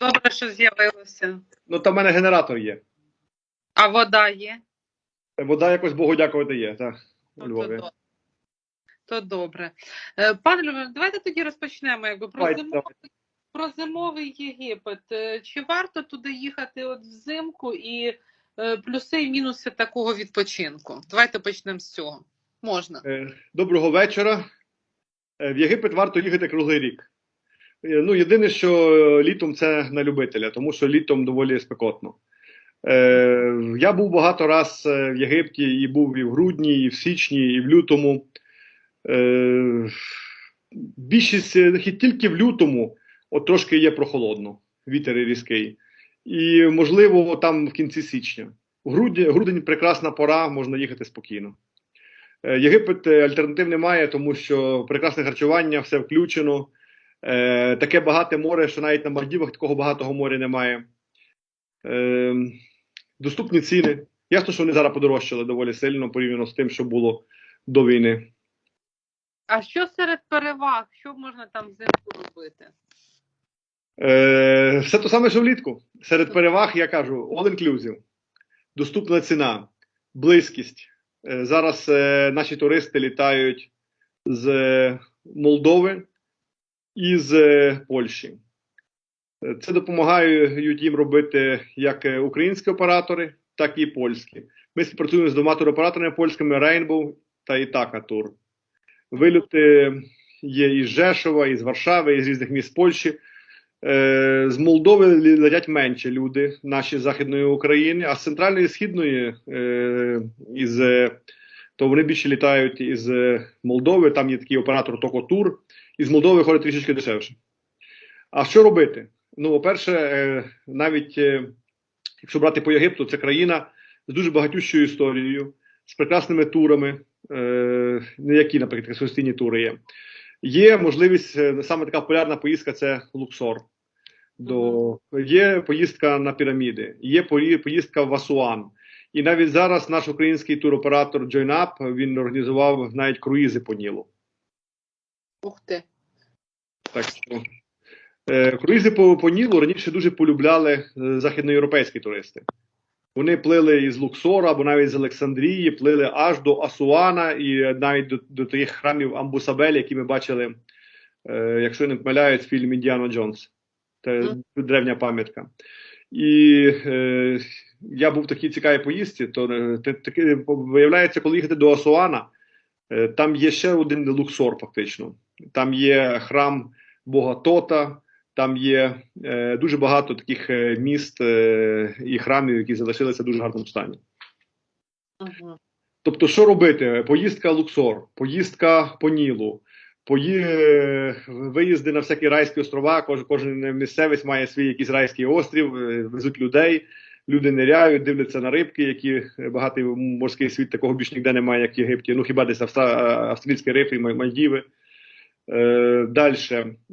Добре, що з'явилося. Ну, там в мене генератор є. А вода є? Вода якось Богу дякувати є, так, у То, то, Львові. то добре. Е, Пане Львове, давайте тоді розпочнемо якби, про, Давайте, зимовий, про зимовий Єгипет. Е, Чи варто туди їхати от взимку і е, плюси і мінуси такого відпочинку? Давайте почнемо з цього. Можна. Доброго вечора. В Єгипет варто їхати круглий рік. Е, Ну, єдине, що е, літом це на любителя, тому що літом доволі спекотно. Е, Я був багато раз е, в Єгипті і був і в грудні, і в січні, і в лютому. Е, Більшість тільки в лютому от трошки є прохолодно, вітер різкий. І, можливо, там в кінці січня. В грудні, грудень прекрасна пора, можна їхати спокійно. Єгипет альтернатив немає, тому що прекрасне харчування, все включено. Е, таке багате море, що навіть на Мальдівах такого багатого моря немає. Е, доступні ціни. Ясно, що вони зараз подорожчали доволі сильно порівняно з тим, що було до війни. А що серед переваг? Що можна там взимку робити? Е, все те саме, що влітку. Серед переваг я кажу: all inclusive, доступна ціна, близькість. Е, зараз е, наші туристи літають з Молдови і з е, Польщі. Е, Це допомагають їм робити як е, українські оператори, так і польські. Ми співпрацюємо з двома туроператорами польськими Rainbow та Ітака Тур. Вильоти є із Жешова, із Варшави, із різних міст Польщі. З Молдови летять менше люди, наші з Західної України, а з центральної і східної із, то вони більше літають із е, Молдови. Там є такий оператор Токотур. Із Молдови ходить трішечки дешевше. А що робити? Ну, по-перше, е, навіть е, якщо брати по Єгипту, це країна з дуже багатющою історією, з прекрасними турами, не які, наприклад, самостійні тури є. Є можливість, саме така популярна поїздка це Луксор. До, є поїздка на піраміди, є поїздка в Асуан. І навіть зараз наш український туроператор JoinUp, він організував навіть круїзи по Нілу. Ух ти. Так що е, круїзи по, по Нілу раніше дуже полюбляли е, західноєвропейські туристи. Вони плили із Луксора або навіть з Олександрії, плили аж до Асуана і навіть до, до тих храмів Амбусабель, які ми бачили, е, якщо не помиляюсь, фільм Індіана Джонс. Це Мгм. древня пам'ятка. І е, я був в такій цікавій поїздці, то е, таки, виявляється, коли їхати до Асуана, е, там є ще один Луксор, фактично. Там є храм Бога Тота, там є е, дуже багато таких е, міст е, і храмів, які залишилися в дуже гарному стані. Угу. Тобто, що робити? Поїздка Луксор, поїздка по Нілу, пої... е, виїзди на всякі райські острова. Кож... Кожен місцевець має свій якийсь райський острів, е, везуть людей, люди ниряють, дивляться на рибки, які е, багатий морський світ такого більш ніде немає, як в Єгипті. Ну хіба десь Австра... австралійські рифи, Мальдіви. Е, Далі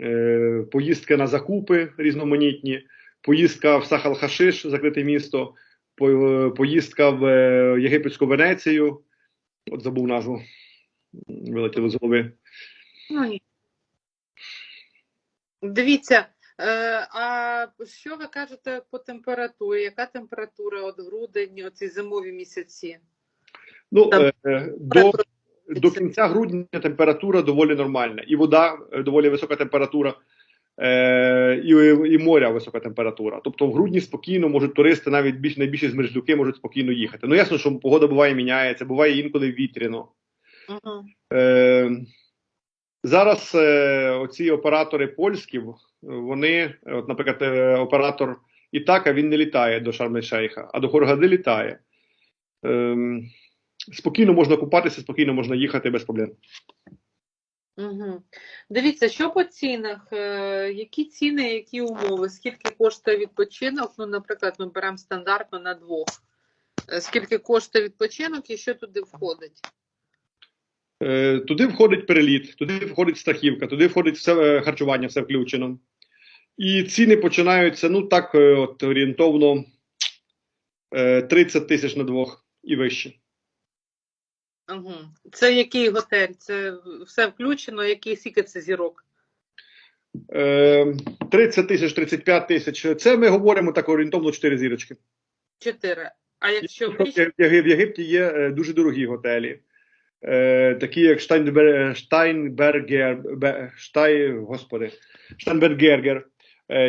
е, поїздки на закупи різноманітні, поїздка в Сахал-Хашиш, закрите місто, по- поїздка в е, єгипетську Венецію. От забув назву. Вилетіло з голови. Ну. Дивіться, е, а що ви кажете по температурі? Яка температура от грудень, оці зимові місяці? Ну, Там- е, е, до, до кінця грудня температура доволі нормальна. І вода е, доволі висока температура, е, і, і моря висока температура. Тобто в грудні спокійно можуть туристи, навіть більш найбільші змерзлюки можуть спокійно їхати. Ну ясно, що погода буває міняється, буває інколи вітряно. Угу. Е, зараз е, оці оператори польські, вони, от, наприклад, е, оператор Ітака, він не літає до Шарм-Ель-Шейха, а до Хоргади літає. Е, спокійно можна купатися, спокійно можна їхати без проблем. Угу. Дивіться, що по цінах? Е, які ціни, які умови? Скільки коштує відпочинок? Ну, наприклад, ми беремо стандартно на двох. Е, Скільки коштує відпочинок і що туди входить? Туди входить переліт, туди входить страхівка, туди входить все харчування, все включено. І ціни починаються, ну так, е, от орієнтовно е, 30 тисяч на двох і вище. Це який готель? Це все включено, який скільки це зірок? Е, 30 тисяч, 35 тисяч. Це ми говоримо так орієнтовно 4 зірочки. Чотири. А якщо В Єгипті є е, дуже дорогі готелі, е, такі як Штайнбер, Штайнбергер, Штай, господи, Штайнбергергер, е,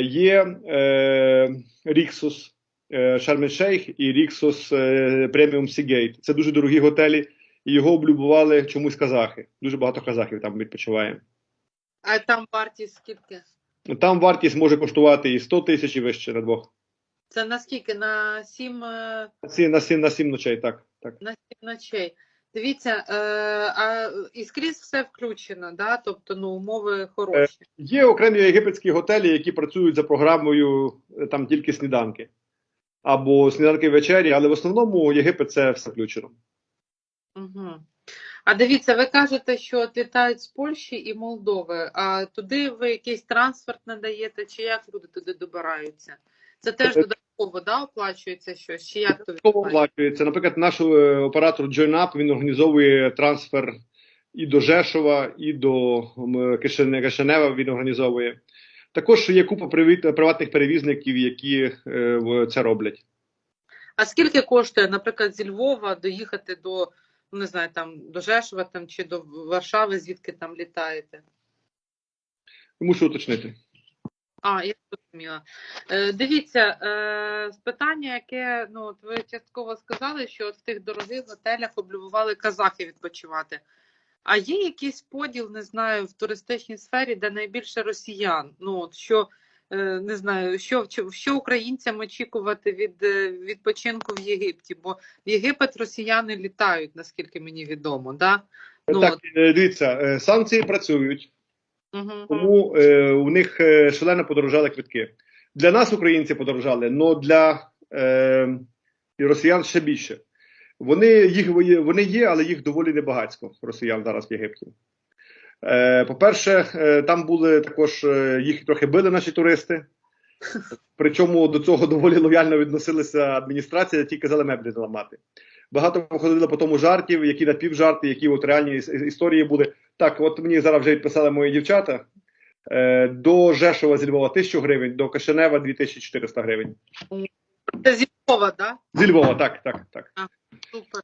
є е, Ріксус, е, Шарм-Шейх і Ріксус Преміум Сігейт. Це дуже дорогі готелі, і його облюбували чомусь казахи. Дуже багато казахів там відпочиває. а там вартість скільки? Там вартість може коштувати і 100 тисяч і вище на двох. Це на скільки? На сім, е, На сім, на сім ночей, так. так. на сім ночей. Дивіться, е, а і скрізь все включено, да? тобто ну, умови хороші. Є окремі єгипетські готелі, які працюють за програмою е, там тільки сніданки або сніданки вечері, але в основному Єгипет це все включено. Угу. А дивіться, ви кажете, що от літають з Польщі і Молдови, а туди ви якийсь трансферт надаєте, чи як люди туди добираються? Це теж Е, додатково да, оплачується щось? Чи як то відбувається? оплачується. Наприклад, наш е, оператор JoinUp, він організовує трансфер і до Жешова, і до Кишинева він організовує. Також є купа приватних перевізників, які е, це роблять. А скільки коштує, наприклад, зі Львова доїхати до, ну, не знаю, там до Жешова там, чи до Варшави, звідки там літаєте? Мушу уточнити. А, я зрозуміла. Е, дивіться, е, питання, яке ну от ви частково сказали, що от в тих дорогих готелях облюбували казахи відпочивати. А є якийсь поділ, не знаю, в туристичній сфері, де найбільше росіян? Ну от що е, не знаю, що що- українцям очікувати від відпочинку в Єгипті? Бо в Єгипет росіяни літають, наскільки мені відомо, да? Ну, так, от. дивіться, санкції працюють. Тому е, у них е, шалено подорожали квитки. Для нас українці подорожали, але для е, росіян ще більше. Вони їх вони є, але їх доволі небагатько росіян зараз в Єгипті. Е, по-перше, е, там були також е, їх трохи били наші туристи. Причому до цього доволі лояльно відносилася адміністрація, ті казали меблі не ламати. Багато походило по тому жартів, які напівжарти, які от реальні історії були. Так, от мені зараз вже відписали мої дівчата. Е, до Жешова зі Львова 1000 гривень, до Кишинева 2400 гривень. Це зі Львова, да? Зі Львова, так, так, так. Супер.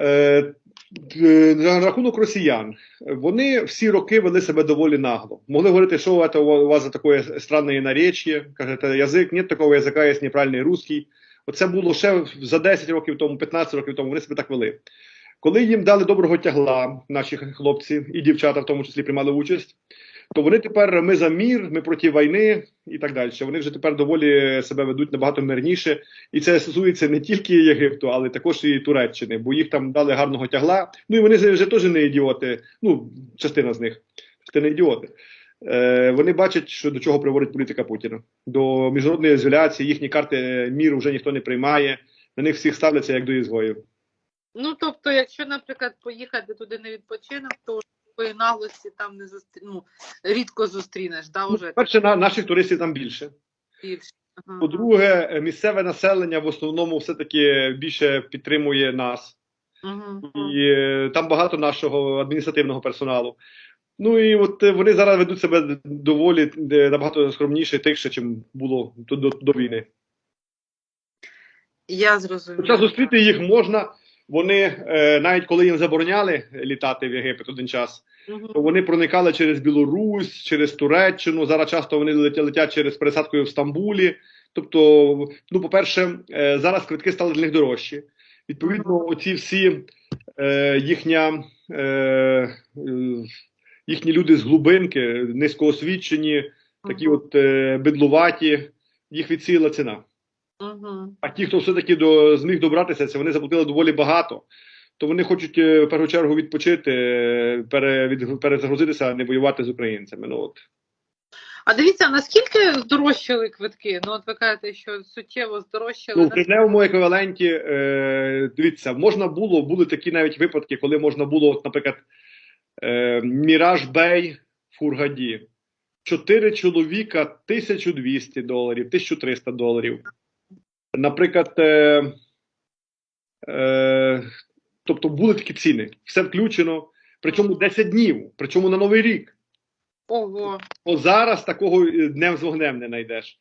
Е, на рахунок росіян, вони всі роки вели себе доволі нагло. Могли говорити, що це у вас за таке странне наречие, кажете, язик, нет такого язика, є неправильний русський. Оце було ще за 10 років тому, 15 років тому, вони себе так вели. Коли їм дали доброго тягла, наші хлопці і дівчата в тому числі приймали участь, то вони тепер ми за мір, ми проти війни і так далі. Вони вже тепер доволі себе ведуть набагато мирніше. І це стосується не тільки Єгипту, але також і Туреччини, бо їх там дали гарного тягла. Ну і вони вже теж не ідіоти. Ну, частина з них, частина ідіоти. Е, вони бачать, що до чого приводить політика Путіна. До міжнародної ізоляції, їхні карти міру вже ніхто не приймає. На них всіх ставляться як до ізгоїв. Ну, тобто, якщо, наприклад, поїхати туди на відпочинок, то такої наглості там не зустрі... ну, рідко зустрінеш, да, Ну, Перше, на, наших туристів там більше. більше. Ага. По-друге, місцеве населення в основному все-таки більше підтримує нас. Мгм. І е, там багато нашого адміністративного персоналу. Ну і от е, вони зараз ведуть себе доволі е, набагато скромніше, тихше, чим було до, до, до війни. Я зрозуміла. Хоча зустріти їх можна. Вони е, навіть коли їм забороняли літати в Єгипет один час, то вони проникали через Білорусь, через Туреччину. Зараз часто вони летять, через пересадкою в Стамбулі. Тобто, ну, по-перше, е, зараз квитки стали для них дорожчі. Відповідно, оці всі е, їхня, е, їхні люди з глибинки, низькоосвічені, такі от е, бидлуваті, їх відсіяла ціна. А ті, хто все-таки до, зміг добратися, це вони заплатили доволі багато. То вони хочуть е, в першу чергу відпочити, е, пере, від, перезагрузитися, а не воювати з українцями. Ну от А дивіться, наскільки здорожчали квитки? Ну, от ви кажете, що суттєво здорожчали. ну, в тижневому еквіваленті, е, дивіться, можна було, були такі навіть випадки, коли можна було, от, наприклад, е, Міраж Бей в Хургаді. Чотири чоловіка 1200 доларів, 1300 доларів. Наприклад, е, е, тобто були такі ціни, все включено, причому 10 днів, причому на Новий рік. Ого. О, зараз такого е, днем з вогнем не знайдеш.